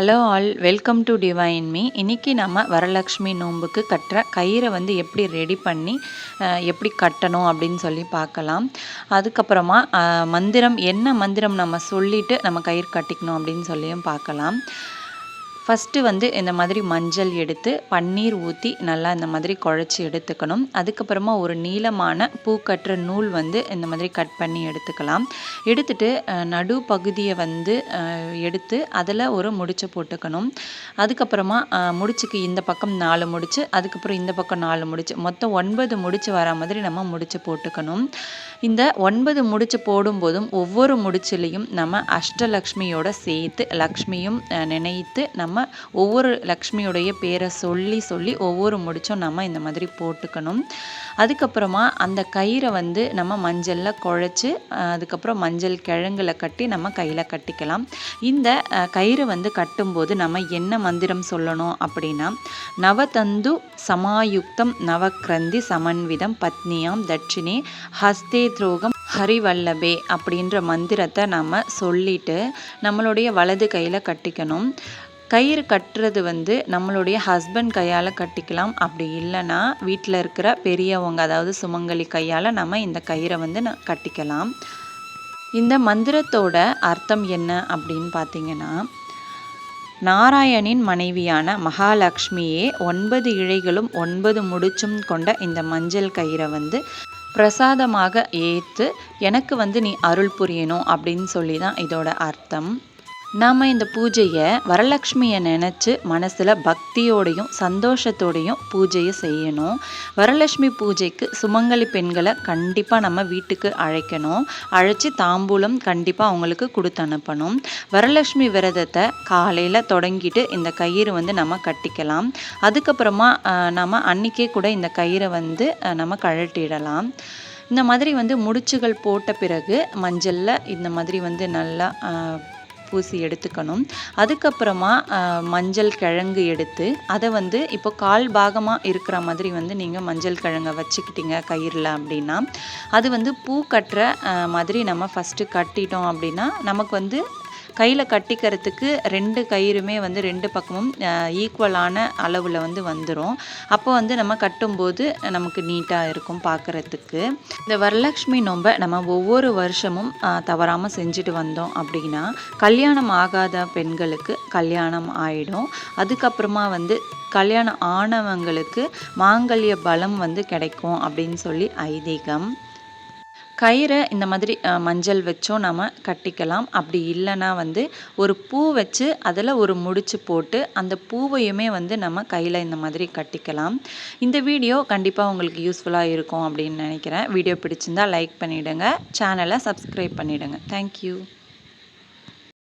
Hello all welcome to divine me இன்றைக்கி நம்ம வரலக்ஷ்மி நோன்புக்கு கட்டுற கயிறை வந்து எப்படி ரெடி பண்ணி எப்படி கட்டணும் அப்படின்னு சொல்லி பார்க்கலாம். அதுக்கப்புறமா மந்திரம் என்ன மந்திரம் நம்ம சொல்லிவிட்டு நம்ம கயிறு கட்டிக்கணும் அப்படின்னு சொல்லியும் பார்க்கலாம். ஃபஸ்ட்டு வந்து இந்த மாதிரி மஞ்சள் எடுத்து பன்னீர் ஊற்றி நல்லா இந்த மாதிரி குழச்சி எடுத்துக்கணும். அதுக்கப்புறமா ஒரு நீளமான பூ கட்டுற நூல் வந்து இந்த மாதிரி கட் பண்ணி எடுத்துக்கலாம். எடுத்துட்டு நடு பகுதியை வந்து எடுத்து அதில் ஒரு முடிச்சு போட்டுக்கணும். அதுக்கப்புறமா முடிச்சுக்கு இந்த பக்கம் நாலு முடிச்சு அதுக்கப்புறம் இந்த பக்கம் நாலு முடிச்சு மொத்தம் ஒன்பது முடிச்சு வர மாதிரி நம்ம முடிச்சு போட்டுக்கணும். இந்த ஒன்பது முடிச்சு போடும்போதும் ஒவ்வொரு முடிச்சிலையும் நம்ம அஷ்டலக்ஷ்மியோட சேர்த்து லக்ஷ்மியும் நினைத்து நம்ம நம்ம ஒவ்வொரு லக்ஷ்மியுடைய பேரை சொல்லி சொல்லி ஒவ்வொரு முடிச்சும் நம்ம இந்த மாதிரி போட்டுக்கணும். அதுக்கப்புறமா அந்த கயிறை வந்து நம்ம மஞ்சளில் குழைச்சி அதுக்கப்புறம் மஞ்சள் கிழங்குல கட்டி நம்ம கையில் கட்டிக்கலாம். இந்த கயிறு வந்து கட்டும்போது நம்ம என்ன மந்திரம் சொல்லணும் அப்படின்னா நவதந்து சமாயுக்தம் நவக்ரந்தி சமன்விதம் பத்னியாம் தட்சிணே ஹஸ்தே துரோகம் ஹரிவல்லபே அப்படின்ற மந்திரத்தை நம்ம சொல்லிட்டு நம்மளுடைய வலது கையில் கட்டிக்கணும். கயிறு கட்டுறது வந்து நம்மளுடைய ஹஸ்பண்ட் கையால் கட்டிக்கலாம். அப்படி இல்லைன்னா வீட்டில் இருக்கிற பெரியவங்க அதாவது சுமங்கலி கையால் நம்ம இந்த கயிறை வந்து கட்டிக்கலாம். இந்த மந்திரத்தோட அர்த்தம் என்ன அப்படின்னு பார்த்தீங்கன்னா நாராயணின் மனைவியான மகாலட்சுமியே ஒன்பது இழைகளும் ஒன்பது முடிச்சும் கொண்ட இந்த மஞ்சள் கயிறை வந்து பிரசாதமாக ஏற்று எனக்கு வந்து நீ அருள் புரியணும் அப்படின்னு சொல்லி தான் இதோட அர்த்தம். நாம் இந்த பூஜையை வரலட்சுமியை நினச்சி மனசில் பக்தியோடையும் சந்தோஷத்தோடையும் பூஜையை செய்யணும். வரலட்சுமி பூஜைக்கு சுமங்கலி பெண்களை கண்டிப்பாக நம்ம வீட்டுக்கு அழைக்கணும். அழைச்சி தாம்பூலம் கண்டிப்பாக அவங்களுக்கு கொடுத்து அனுப்பணும். வரலட்சுமி விரதத்தை காலையில் தொடங்கிட்டு இந்த கயிறு வந்து நம்ம கட்டிக்கலாம். அதுக்கப்புறமா நம்ம அன்றைக்கே கூட இந்த கயிறை வந்து நம்ம கழட்டிடலாம். இந்த மாதிரி வந்து முடிச்சுகள் போட்ட பிறகு மஞ்சளில் இந்த மாதிரி வந்து நல்லா பூசி எடுத்துக்கணும். அதுக்கப்புறமா மஞ்சள் கிழங்கு எடுத்து அதை வந்து இப்போ கால் பாகமாக இருக்கிற மாதிரி வந்து நீங்கள் மஞ்சள் கிழங்கை வச்சுக்கிட்டீங்க கயிறில் அப்படின்னா அது வந்து பூ கட்டுற மாதிரி நம்ம ஃபஸ்ட்டு கட்டிட்டோம் அப்படின்னா நமக்கு வந்து கையில் கட்டிக்கிறதுக்கு ரெண்டு கயிறுமே வந்து ரெண்டு பக்கமும் ஈக்குவலான அளவில் வந்து வந்துடும் அப்போ வந்து நம்ம கட்டும்போது நமக்கு நீட்டாக இருக்கும் பார்க்குறதுக்கு இந்த வரலக்ஷ்மி நோம்பை நம்ம ஒவ்வொரு வருஷமும் தவறாமல் செஞ்சுட்டு வந்தோம் அப்படின்னா கல்யாணம் ஆகாத பெண்களுக்கு கல்யாணம் ஆயிடும். அதுக்கப்புறமா வந்து கல்யாணம் ஆனவங்களுக்கு மாங்கல்ய பலம் வந்து கிடைக்கும் அப்படின்னு சொல்லி ஐதீகம். கயிறை இந்த மாதிரி மஞ்சள் வச்சும் நம்ம கட்டிக்கலாம். அப்படி இல்லைன்னா வந்து ஒரு பூ வச்சு அதில் ஒரு முடிச்சு போட்டு அந்த பூவையுமே வந்து நம்ம கையில் இந்த மாதிரி கட்டிக்கலாம். இந்த வீடியோ கண்டிப்பாக உங்களுக்கு யூஸ்ஃபுல்லாக இருக்கும் அப்படின்னு நினைக்கிறேன். வீடியோ பிடிச்சிருந்தா லைக் பண்ணிவிடுங்க சேனலை சப்ஸ்கிரைப் பண்ணிவிடுங்க தேங்க்யூ